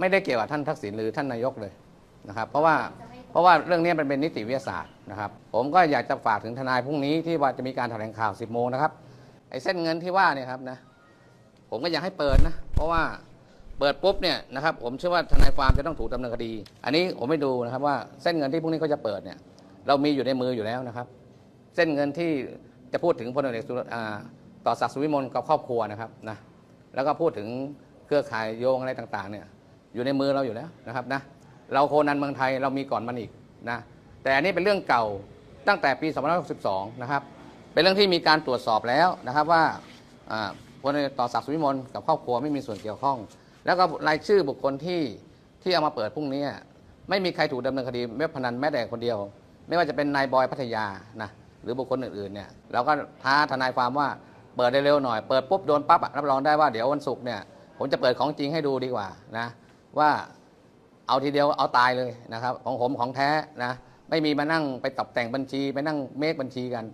ไม่ได้เกี่ยวกับท่านทักษิณหรือท่านนายกเลยนะครับ เพราะว่าเพราะว่าเรื่องนี้มันเป็นนิติวิทยาศาสตร์นะครับ ผมก็อยากจะฝากถึงทนายพรุ่งนี้ที่ว่าจะมีการแถลงข่าว 10 โมงนะครับไอ้เส้นเงินที่ว่าเนี่ยครับนะผมก็อยากให้เปิดนะ เพราะว่าเปิดปุ๊บเนี่ยนะครับผมเชื่อว่าทนายฟามจะต้องถูกดำเนินคดี อันนี้ผมไม่ดูนะครับว่าเส้นเงินที่พรุ่งนี้เขาจะเปิดเนี่ยเรามีอยู่ในมืออยู่แล้วนะครับ เส้นเงินที่จะพูดถึงพลเอกสุรต่อศักดิ์สุวิมลกับครอบครัวนะครับนะแล้วก็พูดถึงเครือข่ายโยงอะไรต่างๆเนี่ย อยู่ในมือเราอยู่แล้วนะครับนะเราโคนันเมืองไทยเรามีก่อนมันอีกนะแต่อันนี้เป็นเรื่องเก่าตั้งแต่ปี2562นะครับเป็นเรื่องที่มีการตรวจสอบแล้วนะครับว่าอ่าพลต่อศักดิ์สุวิมลกับครอบครัวไม่มีส่วนเกี่ยวข้อง แล้วก็รายชื่อบุคคลที่ที่เอามาเปิดพรุ่งนี้ ไม่มีใครถูกดำเนินคดีเว็บพนันแม้แต่คนเดียว ไม่ว่าจะเป็นนายบอยพัทยานะหรือบุคคลอื่นๆเนี่ยเราก็ท้าทนายความว่าเปิดได้เร็วหน่อย เปิดปุ๊บโดนปั๊บรับรองได้ว่าเดี๋ยววันศุกร์เนี่ยผมจะเปิดของจริงให้ดูดีกว่านะ ว่าเอาทีเดียวเอาตายเลยนะครับ ของผมของแท้นะไม่มีมานั่งไปตับแต่งบัญชี ไปนั่งเมคบัญชีกัน